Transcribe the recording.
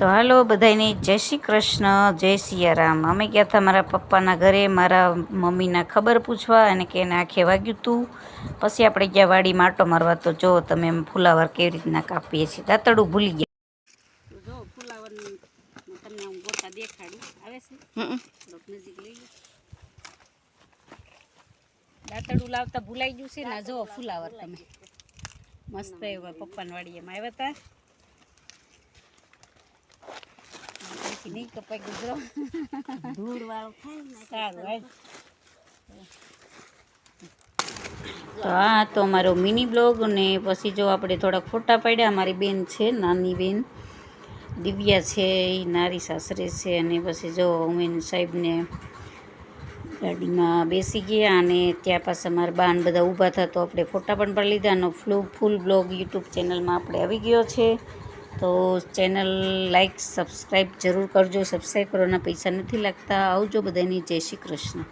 તો હાલો બધાને જય શ્રી કૃષ્ણ જય સિયારામ. અમે ગયા હતા મારા પપ્પાના ઘરે મારા મમ્મીના ખબર પૂછવા અને કે એને આંખે વાગ્યું હતું પછી આપણે ગયા વાડીમાં માટો મારવા. તો જો તમે એમ ફુલાવર કેવી રીતના કાપીએ છીએ. દાંતડું ભૂલી ગયા. જો ફુલાવર તમને હું ગોટા દેખાડું. આવે છે? નજીક લઈ દાંતડું લાવતા ભૂલાઈ ગયું છે ને? જો ફુલાવર તમે. મસ્ત એવા પપ્પાની વાડીએમાં આવ્યા હતા નહીં કપાઈ ગુજરો ધૂળ વાળો થાય સારું હાલ. તો આ તો અમારો મિની બ્લોગ ને પછી જો આપણે થોડાક ફોટા પાડ્યા અમારી બેન છે નાની બેન. દિવ્યા છે એ નારી સાસરે છે અને પછી જો ઉમેન સાહેબને ગાડીમાં બેસી ગયા અને ત્યાં પાસે અમારા બાન બધા ઊભા હતા તો આપણે ફોટા પણ પાડી લીધા અને ફ્લુ ફૂલ બ્લોગ યુટ્યુબ ચેનલમાં આપણે આવી ગયો છે. તો ચેનલ લાઈક, સબસ્ક્રાઈબ જરૂર કરજો. સબસ્ક્રાઈબ કરવાના પૈસા નથી લાગતા. આવજો બધાની. જય શ્રી કૃષ્ણ.